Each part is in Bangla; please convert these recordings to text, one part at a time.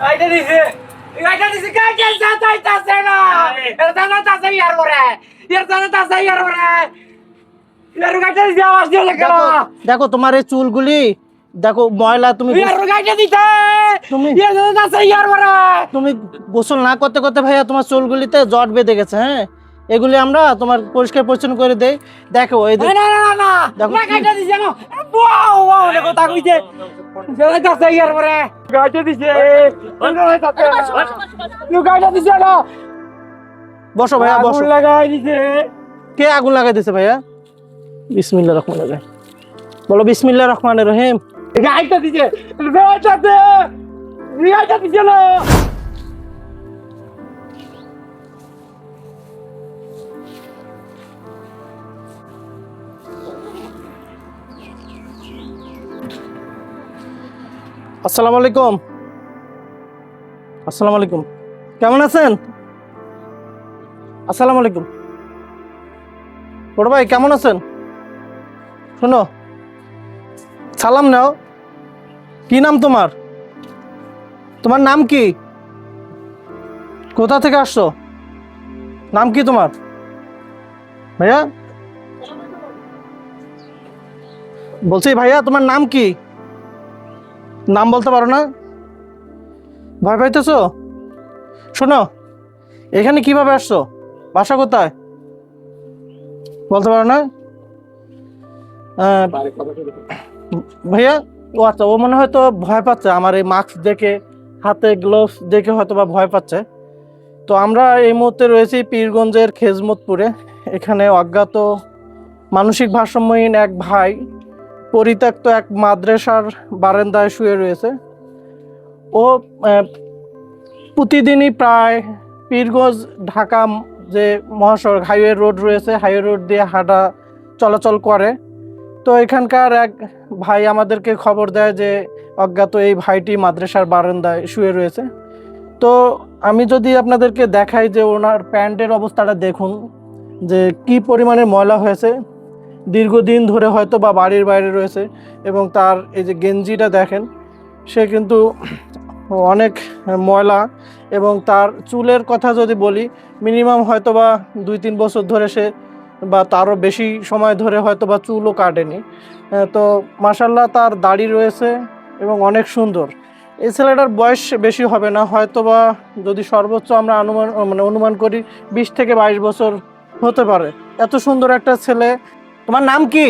গাইটা দিছে। গাইটা দিছে গাই কে যাইতাছে না? এর জানা তাছে ইয়ার পরে এর জানা তাছে ইয়ার পরে এর গাইটা দিছে আওয়াজ দিয়ে দেখো লাগল দেখো তোমার এই চুলগুলি দেখো ময়লা তুমি তুমি গোসল না করতে করতে ভাইয়া তোমার চুলগুলিতে জট বেঁধে গেছে হ্যাঁ? এগুলি আমরা তোমার পরিষ্কার পরিচ্ছন্ন করে দেই। দেখো এই না না না দেখো দিছে না ওয়াও ওয়াও দেখো তা কইছে। জানা তাছে ইয়ার পরে। গাইটা দিছে। দিছে না বসো ভাইয়া বসো। আগুন লাগাই দিছে। কে আগুন লাগাই দিছে ভাইয়া? বিসমিল্লাহ রহমান রহিম। বলো বিসমিল্লাহ রহমান রহিম। গাইটা দিছে। গাইটা দে গাইটা দিছে না আসসালামু আলাইকুম। আসসালামু আলাইকুম। কেমন আছেন? আসসালামু আলাইকুম। বড় ভাই, কেমন আছেন? শোনো, সালাম নাও। কি নাম তোমার? তোমার নাম কি? কোথা থেকে আসছো? নাম কি তোমার? ভাইয়া? বলছি, ভাইয়া, তোমার নাম কি? নাম বলতে পারো না? ভয় পাইতেছো? শোনো, এখানে কীভাবে আসছো? বাসা কোথায়? বলতে পারো না? ভাইয়া, ও আচ্ছা ও মনে হয়তো ভয় পাচ্ছে আমার এই মাস্ক দেখে, হাতে গ্লোভস দেখে হয়তো বা ভয় পাচ্ছে। তো আমরা এই মুহূর্তে রয়েছি পীরগঞ্জের খেজমতপুরে। এখানে অজ্ঞাত, মানসিক ভারসাম্যহীন এক ভাই পরিত্যক্ত এক মাদ্রাসার বারান্দায় শুয়ে রয়েছে। ও প্রতিদিনই প্রায় পীরগঞ্জ ঢাকা যে মহাসড়ক, হাইওয়ে রোড রয়েছে, হাইওয়ে রোড দিয়ে হাঁটা চলাচল করে। তো এখানকার এক ভাই আমাদেরকে খবর দেয় যে অজ্ঞাত এই ভাইটি মাদ্রাসার বারান্দায় শুয়ে রয়েছে। তো আমি যদি আপনাদেরকে দেখাই যে ওনার প্যান্টের অবস্থাটা দেখুন, যে কি পরিমাণে ময়লা হয়েছে। দীর্ঘদিন ধরে হয়তো বা বাড়ির বাইরে রয়েছে এবং তার এই যে গেঞ্জিটা দেখেন, সে কিন্তু অনেক ময়লা এবং তার চুলের কথা যদি বলি, মিনিমাম হয়তো বা দুই তিন বছর ধরে সে বা তারও বেশি সময় ধরে হয়তো বা চুলও কাটেনি। তো মাসাল্লাহ তার দাড়ি রয়েছে এবং অনেক সুন্দর। এই ছেলেটার বয়স বেশি হবে না, হয়তো বা যদি সর্বোচ্চ আমরা অনুমান মানে অনুমান করি, বিশ থেকে বাইশ বছর হতে পারে। এত সুন্দর একটা ছেলে তোমার নাম কি?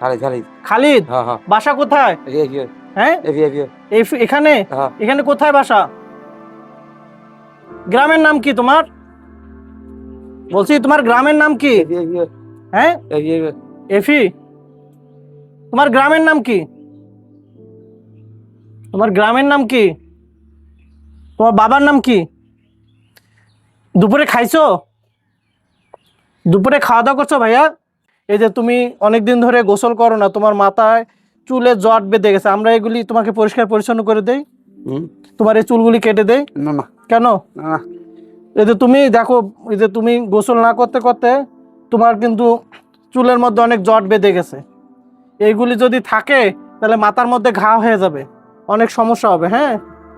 খালিদ খালিদ। খালিদ? হ্যাঁ হ্যাঁ। বাসা কোথায়? হ্যাঁ? এখানে? হ্যাঁ। এখানে কোথায় বাসা? গ্রামের নাম কি তোমার? বলছি তোমার গ্রামের নাম কি? হ্যাঁ? এফি? তোমার গ্রামের নাম কি? তোমার গ্রামের নাম কি? তোমার বাবার নাম কি? দুপুরে খাইছো? দুপুরে খাওয়া দাওয়া করছ ভাইয়া? এই যে তুমি অনেকদিন ধরে গোসল করো না তোমার মাথায় চুলে জট বেঁধে গেছে। আমরা এগুলি তোমাকে পরিষ্কার পরিচ্ছন্ন করে দেই। হুম। তোমার এই চুলগুলি কেটে দেই। না না। কেন? না এই যে তুমি দেখো এই যে তুমি গোসল না করতে করতে তোমার কিন্তু চুলের মধ্যে অনেক জট বেঁধে গেছে। এইগুলি যদি থাকে তাহলে মাথার মধ্যে ঘা হয়ে যাবে। অনেক সমস্যা হবে হ্যাঁ?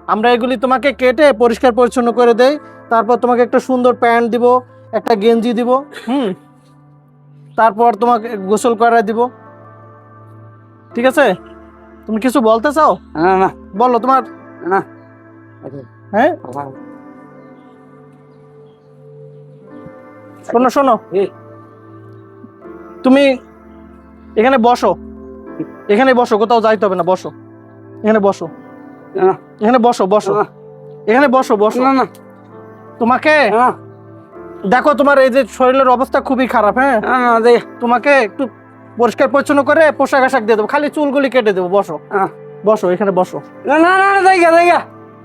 আমরা এগুলি তোমাকে কেটে পরিষ্কার পরিচ্ছন্ন করে দেই। তারপর তোমাকে একটা সুন্দর প্যান্ট দিব একটা গেঞ্জি দিব হুম? তারপর তোমাকে গোসল করায় দিব। ঠিক আছে? তুমি কিছু বলতে চাও? না না। বলো তোমার না হ্যাঁ? শোনো শোনো। তুমি এখানে বসো। এখানে বসো কোথাও যাইতে হবে না বসো। এখানে বসো। এখানে বসো বসো। এখানে বসো বসো। না না। তোমাকে দেখো তোমার এই যে শরীরের অবস্থা খুবই খারাপ হ্যাঁ? না তোমাকে একটু পরিষ্কার পরিচ্ছন্ন করে পোশাক আশাক দিয়ে দেবো খালি চুলগুলি কেটে দেবো বসো। আহ। বসো এখানে বসো। না না না জায়গা জায়গা।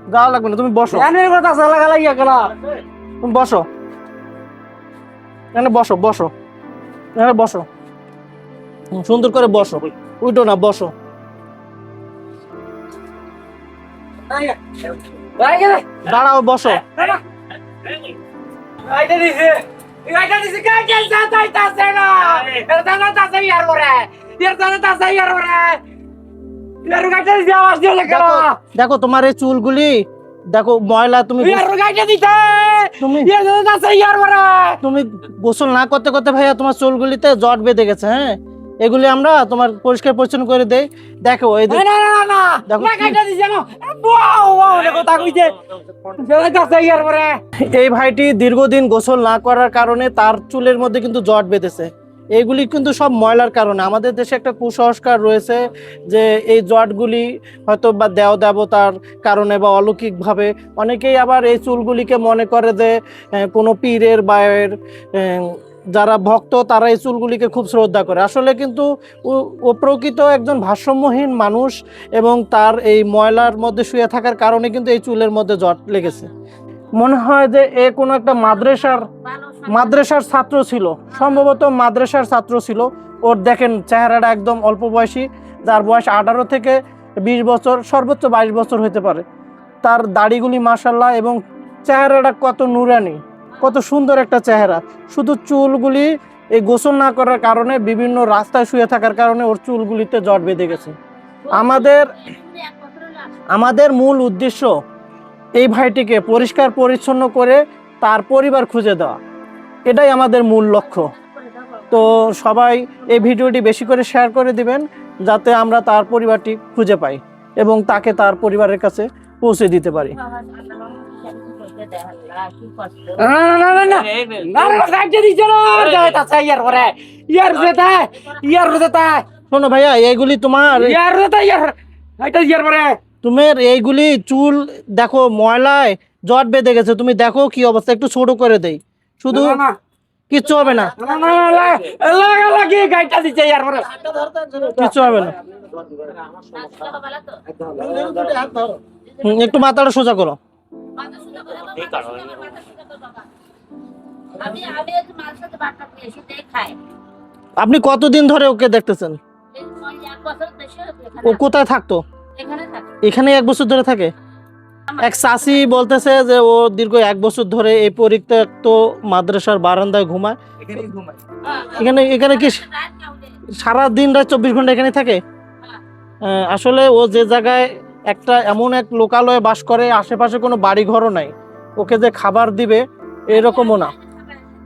যাওয়া লাগবে না তুমি বসো। তুমি বসো। এখানে বসো বসো। এখানে বসো। সুন্দর করে বসো। উঠো না বসো। দাঁড়াও বসো। গাইটা দিছে। গাইটা দিছে গাইটা যাইতাছে না। এর জানা তাছে ইয়ার পরে। এর জানা তাছে ইয়ার পরে। এর গাইটা দিছে আওয়াজ দিয়ে লাগল দেখো তোমার এই চুলগুলি দেখো ময়লা তুমি তুমি- তুমি গোসল না করতে করতে ভাইয়া তোমার চুলগুলিতে জট বেঁধে গেছে হ্যাঁ? এগুলি আমরা তোমার পরিষ্কার পরিচ্ছন্ন করে দেই। দেখো এই যে- না না না না। দেখো দিছে না। তা কইছে। এই ভাইটি দীর্ঘদিন গোসল না করার কারণে তার চুলের মধ্যে কিন্তু জট বেঁধেছে। এইগুলি কিন্তু সব ময়লার কারণে। আমাদের দেশে একটা কুসংস্কার রয়েছে যে এই জটগুলি হয়তো বা দেও দেবতার কারণে বা অলৌকিকভাবে। অনেকেই আবার এই চুলগুলিকে মনে করে যে কোনো পীরের বা এর, আহ, যারা ভক্ত, তারা এই চুলগুলিকে খুব শ্রদ্ধা করে। আসলে কিন্তু ও- প্রকৃত একজন ভারসাম্যহীন মানুষ এবং তার এই ময়লার মধ্যে শুয়ে থাকার কারণে কিন্তু এই চুলের মধ্যে জট লেগেছে। মনে হয় যে এ কোনো একটা মাদ্রাসার মাদ্রাসার ছাত্র ছিল। সম্ভবত মাদ্রাসার ছাত্র ছিল। ওর দেখেন চেহারাটা একদম অল্প বয়সী, যার বয়স আঠারো থেকে বিশ বছর, সর্বোচ্চ বাইশ বছর হতে পারে। তার দাড়িগুলি মাসাল্লাহ এবং চেহারাটা কত নুরানি। কত সুন্দর একটা চেহারা। শুধু চুলগুলি এই গোসল না করার কারণে বিভিন্ন রাস্তায় শুয়ে থাকার কারণে ওর চুলগুলিতে জট বেঁধে গেছে। আমাদের আমাদের মূল উদ্দেশ্য এই ভাইটিকে পরিষ্কার পরিচ্ছন্ন করে তার পরিবার খুঁজে দেওয়া। এটাই আমাদের মূল লক্ষ্য। তো সবাই এই ভিডিওটি বেশি করে শেয়ার করে দিবেন, যাতে আমরা তার পরিবারটি খুঁজে পাই এবং তাকে তার পরিবারের কাছে পৌঁছে দিতে পারি। তোমার এইগুলি চুল দেখো ময়লায় জট বেঁধে গেছে তুমি দেখো কি অবস্থা একটু ছোট করে দেই শুধু কিচ্ছু হবে না কিচ্ছু হবে না একটু মাথাটা সোজা করো। আপনি কতদিন ধরে ওকে দেখতেছেন? ও কোথায় থাকতো? এখানে এক বছর ধরে থাকে? এক চাষি বলতেছে যে ও দীর্ঘ এক বছর ধরে এই পরিত্যক্ত মাদ্রাসার বারান্দায় ঘুমায়। এখানে এখানে কি সারা দিন রাত চব্বিশ ঘণ্টা এখানে থাকে? আহ, আসলে ও যে জায়গায় একটা এমন এক লোকালয়ে বাস করে আশেপাশে কোনো বাড়ি ঘরও নাই। ওকে যে খাবার দিবে এরকমও না।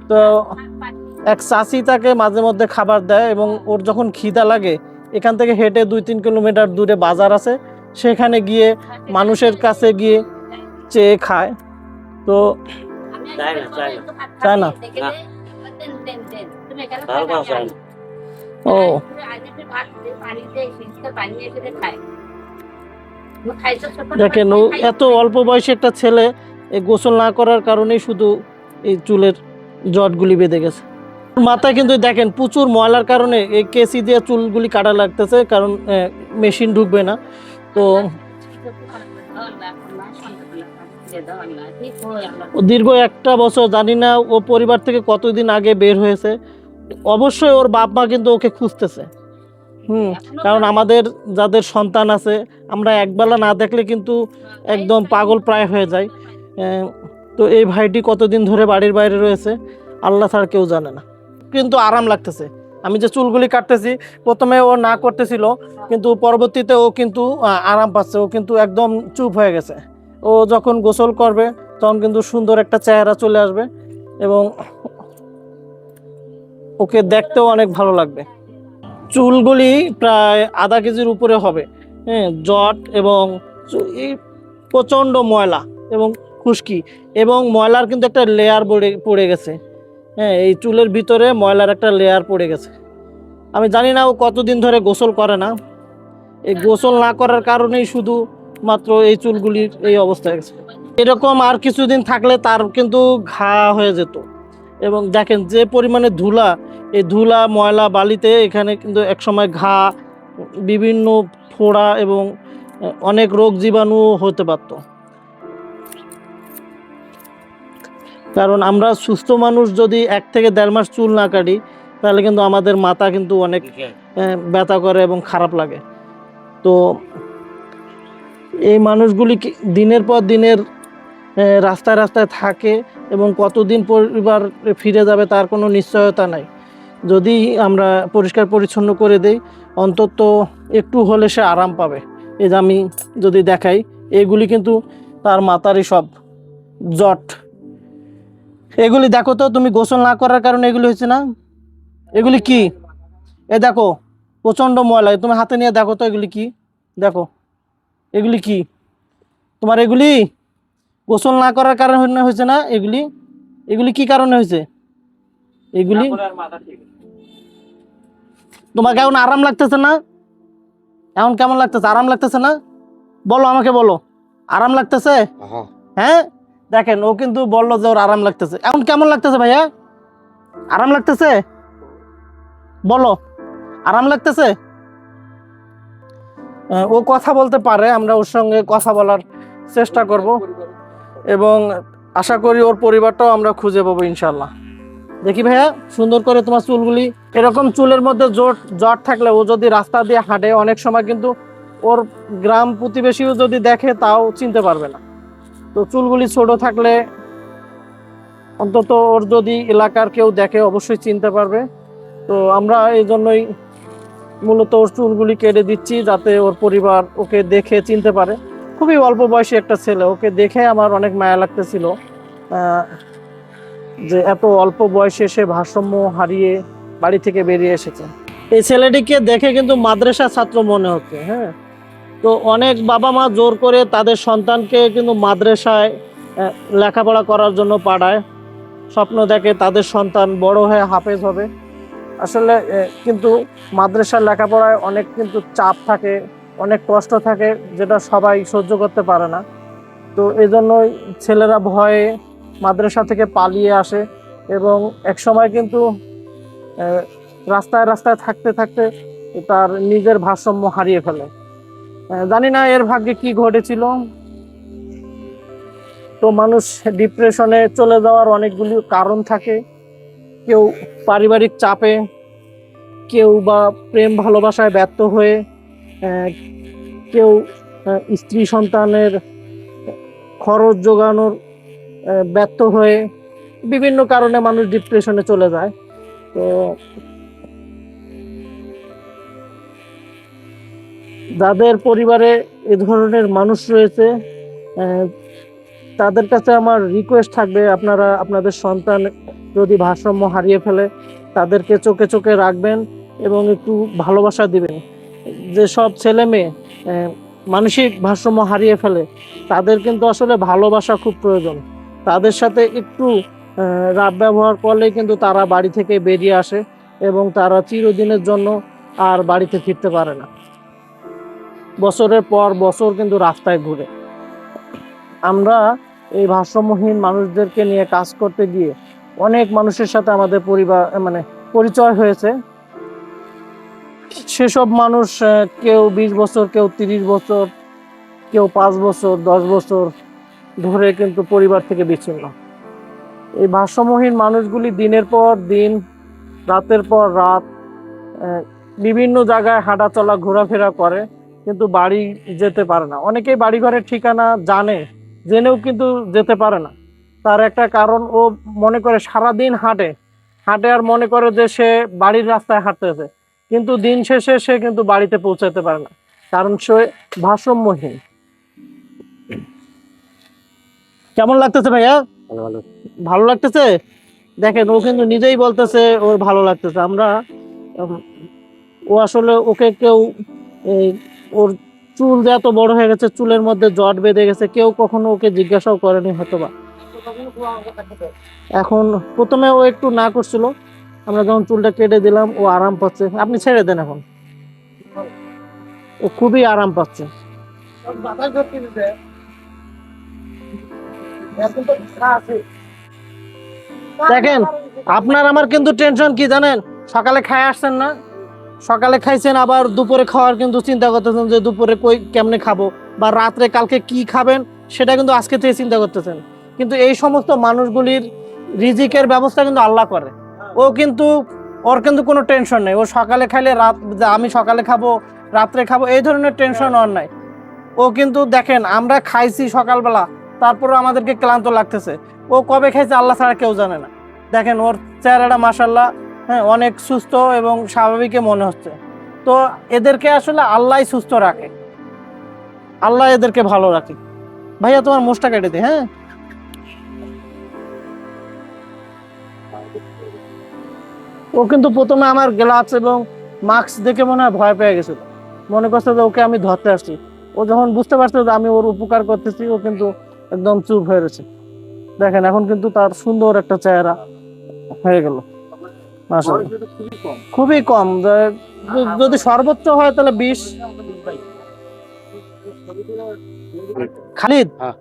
তো এক চাষি তাকে মাঝে মধ্যে খাবার দেয় এবং ওর যখন খিদা লাগে এখান থেকে হেঁটে দুই তিন কিলোমিটার দূরে বাজার আছে। সেখানে গিয়ে মানুষের কাছে গিয়ে চেয়ে খায়। তো চায় না। ও। দেখেন এত অল্প বয়সী একটা ছেলে এই গোসল না করার কারণেই শুধু এই চুলের জটগুলি বেঁধে গেছে। মাথায় কিন্তু দেখেন প্রচুর ময়লার কারণে এই কেসি দিয়ে চুলগুলি কাটা লাগতেছে, কারণ মেশিন ঢুকবে না। তো দীর্ঘ একটা বছর জানি না ও পরিবার থেকে কতদিন আগে বের হয়েছে। অবশ্যই ওর বাপ মা কিন্তু ওকে খুঁজতেছে। হুম, কারণ আমাদের যাদের সন্তান আছে, আমরা একবেলা না দেখলে কিন্তু একদম পাগল প্রায় হয়ে যায়। তো এই ভাইটি কতদিন ধরে বাড়ির বাইরে রয়েছে, আল্লাহ ছাড়া কেউ জানে না। কিন্তু আরাম লাগতেছে। আমি যে চুলগুলি কাটতেছি, প্রথমে ও না করতেছিল, কিন্তু পরবর্তীতে ও কিন্তু আরাম পাচ্ছে। ও কিন্তু একদম চুপ হয়ে গেছে। ও যখন গোসল করবে, তখন কিন্তু সুন্দর একটা চেহারা চলে আসবে এবং ওকে দেখতেও অনেক ভালো লাগবে। চুলগুলি প্রায় আধা কেজির উপরে হবে। হ্যাঁ জট এবং এই প্রচণ্ড ময়লা এবং খুশকি এবং ময়লার কিন্তু একটা লেয়ার পড়ে পড়ে গেছে। হ্যাঁ এই চুলের ভিতরে ময়লার একটা লেয়ার পড়ে গেছে। আমি জানি না ও কতদিন ধরে গোসল করে না। এই গোসল না করার কারণেই শুধু মাত্র এই চুলগুলির এই অবস্থা গেছে। এরকম আর কিছুদিন থাকলে তার কিন্তু ঘা হয়ে যেত। এবং দেখেন যে পরিমাণে ধুলা এই ধুলা ময়লা বালিতে এখানে কিন্তু একসময় ঘা বিভিন্ন ফোড়া এবং অনেক রোগ জীবাণু হতে পারত। কারণ আমরা সুস্থ মানুষ যদি এক থেকে দেড় মাস চুল না কাটি তাহলে কিন্তু আমাদের মাথা কিন্তু অনেক ব্যথা করে এবং খারাপ লাগে। তো এই মানুষগুলি দিনের পর দিনের রাস্তায় রাস্তায় থাকে এবং কতদিন পরিবার ফিরে যাবে তার কোনো নিশ্চয়তা নাই। যদি আমরা পরিষ্কার পরিচ্ছন্ন করে দেই, অন্তত একটু হলে সে আরাম পাবে। এই যে আমি যদি দেখাই, এগুলি কিন্তু তার মাতারই সব, জট। এগুলি দেখো তো, তুমি গোসল না করার কারণে এগুলি হয়েছে না? এগুলি কি? এ দেখো, প্রচণ্ড ময়লা। তুমি হাতে নিয়ে দেখো তো এগুলি কি? দেখো, এগুলি কি? তোমার এগুলি? গোসল না করার কারণে হয়েছে না? এগুলি? এগুলি কি কারণে হয়েছে? এগুলি? তোমাকে এখন আরাম লাগতেছে না? এখন কেমন লাগতেছে? আরাম লাগতেছে না? বলো আমাকে বলো। আরাম লাগতেছে? হ্যাঁ? দেখেন ও কিন্তু বলল যে ওর আরাম লাগতেছে। এখন কেমন লাগতেছে ভাইয়া? আরাম লাগতেছে? বলো। আরাম লাগতেছে? ও কথা বলতে পারে আমরা ওর সঙ্গে কথা বলার চেষ্টা করব। এবং আশা করি ওর পরিবারটাও আমরা খুঁজে পাবো ইনশাল্লাহ দেখি ভাইয়া, সুন্দর করে তোমার চুলগুলি, এরকম চুলের মধ্যে জট জট থাকলে ও যদি রাস্তা দিয়ে হাঁটে, অনেক সময় কিন্তু ওর গ্রাম প্রতিবেশীও যদি দেখে, তাও চিনতে পারবে না। তো চুলগুলি ছোট থাকলে অন্তত ওর যদি এলাকার কেউ দেখে, অবশ্যই চিনতে পারবে। তো আমরা এই জন্যই মূলত ওর চুলগুলি কেটে দিচ্ছি, যাতে ওর পরিবার ওকে দেখে, চিনতে পারে। খুবই অল্প বয়সী একটা ছেলে। ওকে দেখে আমার অনেক মায়া লাগতেছিল। যে এত অল্প বয়সে সে ভারসাম্য হারিয়ে বাড়ি থেকে বেরিয়ে এসেছে। এই ছেলেটিকে দেখে কিন্তু মাদ্রাসা ছাত্র মনে হচ্ছে হ্যাঁ? তো অনেক বাবা মা জোর করে তাদের সন্তানকে কিন্তু মাদ্রাসায় লেখাপড়া করার জন্য পাঠায়। স্বপ্ন দেখে তাদের সন্তান বড় হয়ে হাফেজ হবে। আসলে কিন্তু মাদ্রাসার লেখাপড়ায় অনেক কিন্তু চাপ থাকে। অনেক কষ্ট থাকে যেটা সবাই সহ্য করতে পারে না। তো এই জন্যই ছেলেরা ভয়ে মাদ্রাসা থেকে পালিয়ে আসে এবং এক সময় কিন্তু রাস্তায় রাস্তায় থাকতে থাকতে তার নিজের ভারসাম্য হারিয়ে ফেলে। জানি না এর ভাগ্যে কি ঘটেছিল। তো মানুষ ডিপ্রেশনে চলে যাওয়ার অনেকগুলি কারণ থাকে। কেউ পারিবারিক চাপে, কেউ বা প্রেম ভালোবাসায় ব্যর্থ হয়ে কেউ স্ত্রী সন্তানের খরচ যোগানোর ব্যর্থ হয়ে বিভিন্ন কারণে মানুষ ডিপ্রেশনে চলে যায়। তো যাদের পরিবারে এ ধরনের মানুষ রয়েছে তাদের কাছে আমার রিকোয়েস্ট থাকবে, আপনারা আপনাদের সন্তান যদি ভারসাম্য হারিয়ে ফেলে, তাদেরকে চোখে চোখে রাখবেন এবং একটু ভালোবাসা দিবেন। যেসব ছেলে মেয়ে মানসিক ভারসাম্য হারিয়ে ফেলে, তাদের কিন্তু আসলে ভালোবাসা খুব প্রয়োজন। তাদের সাথে একটু রাব ব্যবহার করলেই কিন্তু তারা বাড়ি থেকে বেরিয়ে আসে এবং তারা চিরদিনের জন্য আর বাড়িতে ফিরতে পারে না। বছরের পর বছর কিন্তু রাস্তায় ঘুরে। আমরা এই ভারসাম্যহীন মানুষদেরকে নিয়ে কাজ করতে গিয়ে অনেক মানুষের সাথে আমাদের পরিবার মানে পরিচয় হয়েছে। সেসব মানুষ কেউ বিশ বছর, কেউ তিরিশ বছর, কেউ পাঁচ বছর, দশ বছর ধরে কিন্তু পরিবার থেকে বিচ্ছিন্ন। এই ভারসাম্যহীন মানুষগুলি দিনের পর দিন, রাতের পর রাত বিভিন্ন জায়গায় হাঁটা চলা ঘোরাফেরা করে, কিন্তু বাড়ি যেতে পারে না। অনেকেই বাড়ি ঘরের ঠিকানা জানে, জেনেও কিন্তু যেতে পারে না। তার একটা কারণ, ও মনে করে সারাদিন হাঁটে। হাঁটে আর মনে করে যে সে বাড়ির রাস্তায় হাঁটতেছে। কিন্তু দিন শেষে সে কিন্তু বাড়িতে পৌঁছাতে পারে না। কারণ সে ভারসাম্যহীন। কেমন লাগতেছে ভাইয়া? ভালো ভালো ভালো লাগতেছে? দেখেন ও কিন্তু নিজেই বলতেছে ওর ভালো লাগতেছে। আমরা ও আসলে ওকে কেউ ওর চুল যে এত বড় হয়ে গেছে চুলের মধ্যে জট বেঁধে গেছে কেউ কখনো ওকে জিজ্ঞাসাও করেনি হয়তো বা এখন প্রথমে ও একটু না করছিল। আমরা যখন চুলটা কেটে দিলাম ও আরাম পাচ্ছে। আপনি ছেড়ে দেন এখন। ও খুবই আরাম পাচ্ছে। দেখেন আপনার আমার কিন্তু টেনশন কি জানেন? সকালে খাই আসছেন না? সকালে খাইছেন আবার দুপুরে খাওয়ার কিন্তু চিন্তা করতেছেন যে দুপুরে কই কেমনে খাব? বা রাত্রে কালকে কি খাবেন? সেটা কিন্তু আজকে থেকে চিন্তা করতেছেন। কিন্তু এই সমস্ত মানুষগুলির রিজিকের ব্যবস্থা কিন্তু আল্লাহ করে। ও কিন্তু ওর কিন্তু কোনো টেনশন নেই। ও সকালে খাইলে রাত যে আমি সকালে খাব রাত্রে খাব এই ধরনের টেনশন ওর নাই। ও কিন্তু দেখেন আমরা খাইছি সকালবেলা তারপরে আমাদেরকে ক্লান্ত লাগতেছে। ও কবে খাইছে আল্লাহ ছাড়া কেউ জানে না। দেখেন ওর চেহারাটা মাসাল্লাহ হ্যাঁ অনেক সুস্থ এবং স্বাভাবিকই মনে হচ্ছে। তো এদেরকে আসলে আল্লাহ সুস্থ রাখে। আল্লাহ এদেরকে ভালো রাখে। ভাইয়া তোমার মোষটা কেটে দে হ্যাঁ? ও কিন্তু প্রথমে আমার গ্লাভস এবং মাস্ক দেখে মনে হয় ভয় পেয়ে গেছিল। মনে করছে যে ওকে আমি ধরতে আসছি। ও যখন বুঝতে পারছে যে আমি ওর উপকার করতেছি ও কিন্তু একদম চুপ হয়ে রয়েছে। দেখেন এখন কিন্তু তার সুন্দর একটা চেহারা হয়ে গেল। খুবই কম। যদি সর্বোচ্চ হয় তাহলে বিশ। খালিদ? হ্যাঁ।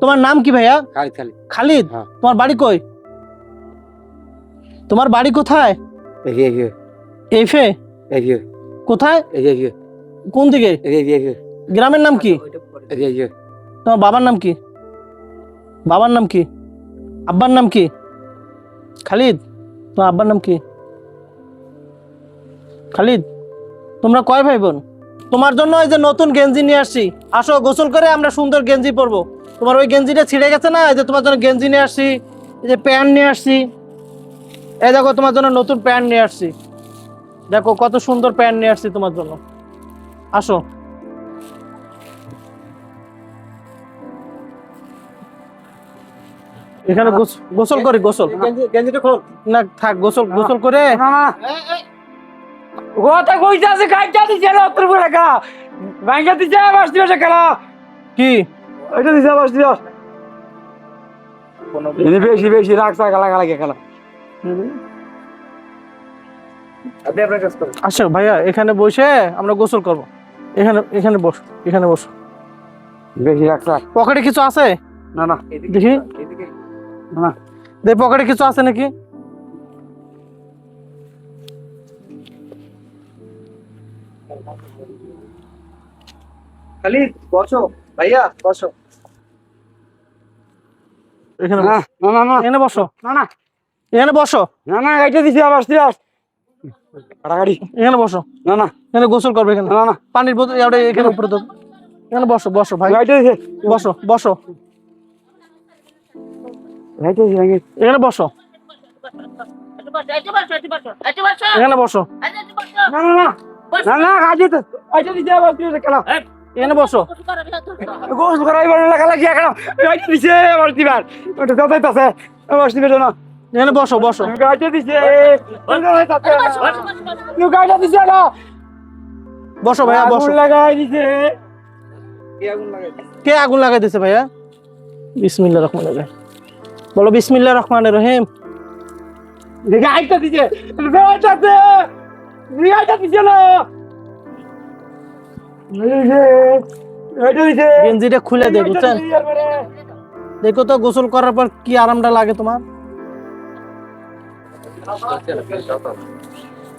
তোমার নাম কি ভাইয়া? খালি খালি খালিদ? হ্যাঁ। তোমার বাড়ি কই? তোমার বাড়ি কোথায়? এফে কোথায়? কোন দিকে? গ্রামের নাম কি। তোমার বাবার নাম কি? বাবার নাম কি? আব্বার নাম কি? খালিদ? তোমার আব্বার নাম কি? খালিদ? তোমরা কয় ভাই বোন তোমার জন্য এই যে নতুন গেঞ্জি নিয়ে আসছি। আসো গোসল করে আমরা সুন্দর গেঞ্জি পরবো। তোমার ওই গেঞ্জিটা ছিঁড়ে গেছে না? এই যে তোমার জন্য গেঞ্জি নিয়ে আসছি এই যে প্যান্ট নিয়ে আসছি। এই দেখো তোমার জন্য নতুন প্যান্ট নিয়ে আসছি। দেখো কত সুন্দর প্যান্ট নিয়ে আসছি তোমার জন্য। আসো। এখানে গোস- গোসল করি গোসল। গেঞ্জিটা না থাক গোসল গোসল করে আছে কাইটা দিছে পুরা খেলা ভাঙ্গা দিছে বাস দিবসে খেলা। কি? এটা দিছে বাস দিবস এনে বেশি বেশি রাখছা খেলা খেলা খেলা। আপনি আপনার কাজ করেন। আসো ভাইয়া এখানে বসে আমরা গোসল করব। এখানে এখানে বস এখানে বস। বেশি রাখছা পকেটে কিছু আছে? না না। দেখি। না দেখ পকেটে কিছু আছে নাকি? খালি বসো। ভাইয়া বসো। এখানে না না না। এখানে বসো। না না। এখানে বসো। না না এটা দিছি আবার দিবস কাটাকাটি। এখানে বসো। না না। এখানে গোসল করবে এখানে। না না। পানির বোতল এটা এখানে উপরে দাও। এখানে বসো বসো ভাই। এটা দিছে। বসো বসো। দিছে এখানে বসো। এখানে বসো। না না না। না না কাজে তো। এটা দিছে আবার দিবসে খেলা এখানে বসো। বসো করো, বিয়া তুলছো। গোস করাই বড় লাগা লাগি এখন? এটা দিছে আবার দিবার ওটা দাদাই তাছে আবার দিবে না এখানে বসো বসো। বসো, ভাইয়া বসো। লাগাই দিছে। কি আগুন লাগাই কে আগুন লাগাই দিছে ভাইয়া? বিসমিল্লাহ রহমান রহিম। বলো বিসমিল্লাহ রহমান রহিম। গাইতে দিছে গাইতে গাইতে দিছে না। গেঞ্জিটা খুলে দে বুঝছেন? দেখো তো গোসল করার পর কি আরামটা লাগে তোমার?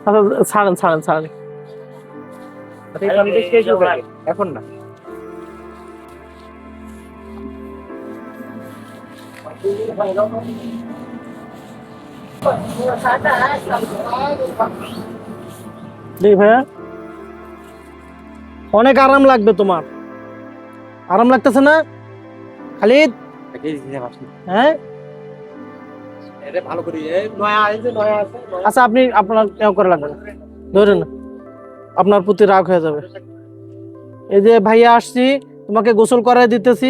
আচ্ছা ছাড়েন ছাড়েন ছাড়েন। এখন না। দেখি ভাইয়া অনেক আরাম লাগবে তোমার। আরাম লাগতেছে না? খালিদ? হ্যাঁ? আচ্ছা আপনি আপনার কেউ করে লাগবে? ধরেন, আপনার প্রতি রাগ হয়ে যাবে। এই যে ভাইয়া আসছি, তোমাকে গোসল করাই দিতেছি,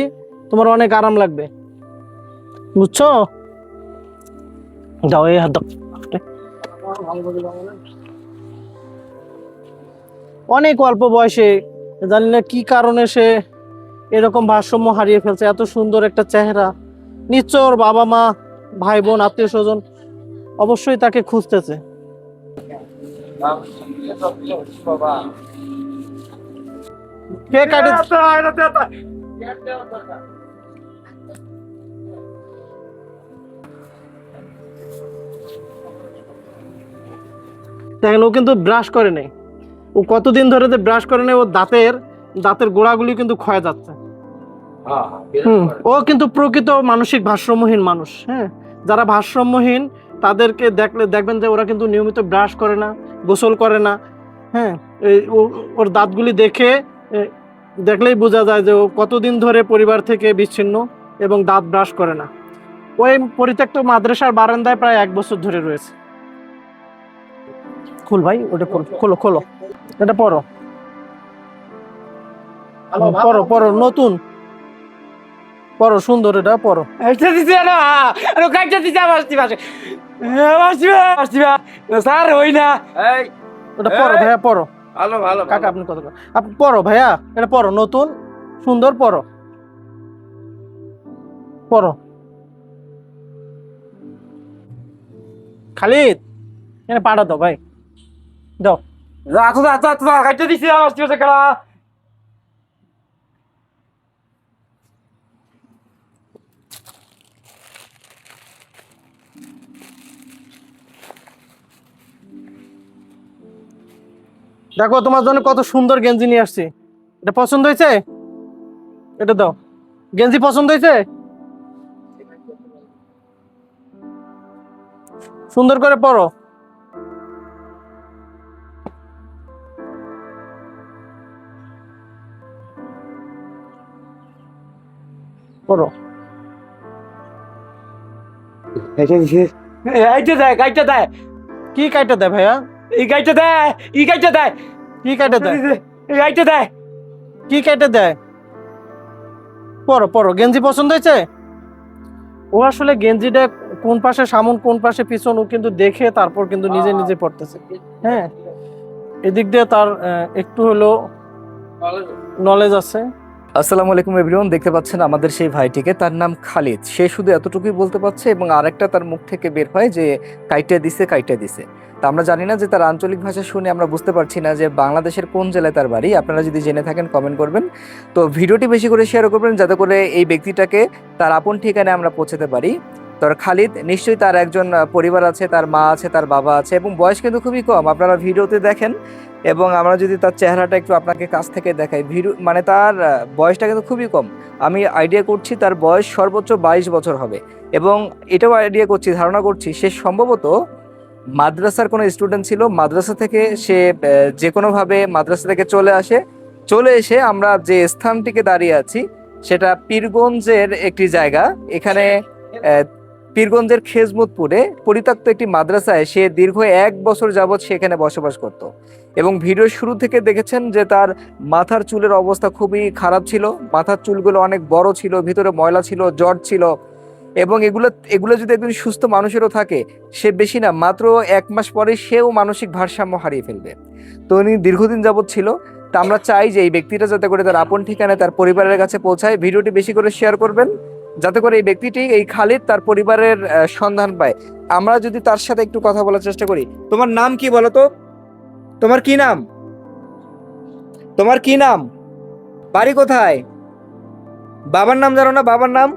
তোমার অনেক আরাম লাগবে। বুঝছ? দাও, এই হাত অনেক অল্প বয়সে, জানি না কি কারণে সে এরকম ভারসাম্য হারিয়ে ফেলছে, এত সুন্দর একটা চেহারা। নিশ্চয় ওর বাবা মা ভাই বোন আত্মীয় স্বজন অবশ্যই তাকে খুঁজতেছে। বাবা কে কাটে দেখেন ও কিন্তু ব্রাশ করে নেই। ও কতদিন ধরে যে ব্রাশ করে নেই ও দাঁতের দাঁতের গোড়াগুলি কিন্তু ক্ষয় যাচ্ছে। হুম ও কিন্তু প্রকৃত মানসিক ভারসাম্যহীন মানুষ হ্যাঁ। যারা ভারসাম্যহীন তাদেরকে দেখলে দেখবেন যে ওরা কিন্তু নিয়মিত ব্রাশ করে না গোসল করে না। হ্যাঁ ওর দাঁতগুলি দেখে দেখলেই বোঝা যায় যে ও কতদিন ধরে পরিবার থেকে বিচ্ছিন্ন এবং দাঁত ব্রাশ করে না। ওই পরিত্যক্ত মাদ্রাসার বারান্দায় প্রায় এক বছর ধরে রয়েছে। খুল ভাই ওটা খোলো খোলো এটা পড়ো। পড়ো পড়ো নতুন। পড়ো সুন্দর এটা পড়ো। এটা দিছে না আরে কাইটা দিছে আমার দিবা আমার দিবা স্যার হই না। এই পড়ো ভাইয়া পড়ো। ভালো ভালো কাকা আপনি কত আপনি পড়ো ভাইয়া এটা পড়ো নতুন সুন্দর পড়ো। পড়ো। খালিদ এখানে পাঠা দাও ভাই। দাও। রাখো রাখো রাখো কাইটা দিছে আমার দিবাসে দেখো তোমার জন্য কত সুন্দর গেঞ্জি নিয়ে আসছি এটা পছন্দ হয়েছে এটা দাও গেঞ্জি পছন্দ হয়েছে সুন্দর করে পরো পরো এইটা দেয় গাইটা দেয় কি কাইটা দেয় ভাইয়া এই গাইটা দেয় এই গাইটা দেয় কি কাইটা দেয় এই গাইটা দেয় কি কেটে দেয় পরো পরো গেঞ্জি পছন্দ হয়েছে? ও আসলে গেঞ্জিটা কোন পাশে সামন কোন পাশে পিছন ও কিন্তু দেখে তারপর কিন্তু নিজে নিজে পড়তেছে। হ্যাঁ? এদিক দিয়ে তার একটু হলো নলেজ আছে। আসসালামু আলাইকুম এভরিওয়ান, দেখতে পাচ্ছেন আমাদের সেই ভাইটিকে, তার নাম খালিদ। সে শুধু এতটুকুই বলতে পারছে এবং আরেকটা তার মুখ থেকে বের হয় যে কাইটা দিছে কাইটা দিছে। তা আমরা জানি না যে তার আঞ্চলিক ভাষা শুনে আমরা বুঝতে পারছি না যে বাংলাদেশের কোন জেলায় তার বাড়ি। আপনারা যদি জেনে থাকেন কমেন্ট করবেন। তো ভিডিওটি বেশি করে শেয়ার করবেন, যাতে করে এই ব্যক্তিটাকে তার আপন ঠিকানায় আমরা পৌঁছাতে পারি। তো খালিদ, নিশ্চয়ই তার একজন পরিবার আছে, তার মা আছে, তার বাবা আছে এবং বয়স কিন্তু খুবই কম। আপনারা ভিডিওতে দেখেন এবং আমরা যদি তার চেহারাটা একটু আপনাকে কাছ থেকে দেখাই ভিডিও মানে তার বয়সটা কিন্তু খুবই কম। আমি আইডিয়া করছি তার বয়স সর্বোচ্চ বাইশ বছর হবে। এবং এটাও আইডিয়া করছি, ধারণা করছি, সে সম্ভবত মাদ্রাসার কোনো স্টুডেন্ট ছিল, মাদ্রাসা থেকে সে যে কোনোভাবে মাদ্রাসা থেকে চলে আসে, চলে এসে আমরা যে স্থানটিকে দাঁড়িয়ে আছি, সেটা পীরগঞ্জের একটি জায়গা। এখানে পীরগঞ্জের খেজমতপুরে পরিত্যক্ত একটি মাদ্রাসায় সে দীর্ঘ এক বছর যাবৎ সেখানে বসবাস করত। এবং ভিডিওর শুরু থেকে দেখেছেন যে তার মাথার চুলের অবস্থা খুবই খারাপ ছিল। মাথার চুলগুলো অনেক বড় ছিল, ভিতরে ময়লা ছিল জ্বর ছিল। এবং এগুলো এগুলো যদি একজন সুস্থ মানুষেরও থাকে, সে বেশি না, মাত্র এক মাস পরে সেও মানসিক ভারসাম্য হারিয়ে ফেলবে। তো উনি দীর্ঘদিন যাবৎ ছিল। তা আমরা চাই যে এই ব্যক্তিটা যাতে করে তার আপন ঠিকানায় তার পরিবারের কাছে পৌঁছায়। ভিডিওটি বেশি করে শেয়ার করবেন। যাতে করে এই ব্যক্তিটি এই খালিদ তার পরিবারের সন্ধান পায়। আমরা যদি তার সাথে একটু কথা বলার চেষ্টা করি, তোমার নাম কি বলো তো? তোমার কি নাম? তোমার কি নাম? বাড়ি কোথায়? বাবার নাম জানো না? বাবার নাম?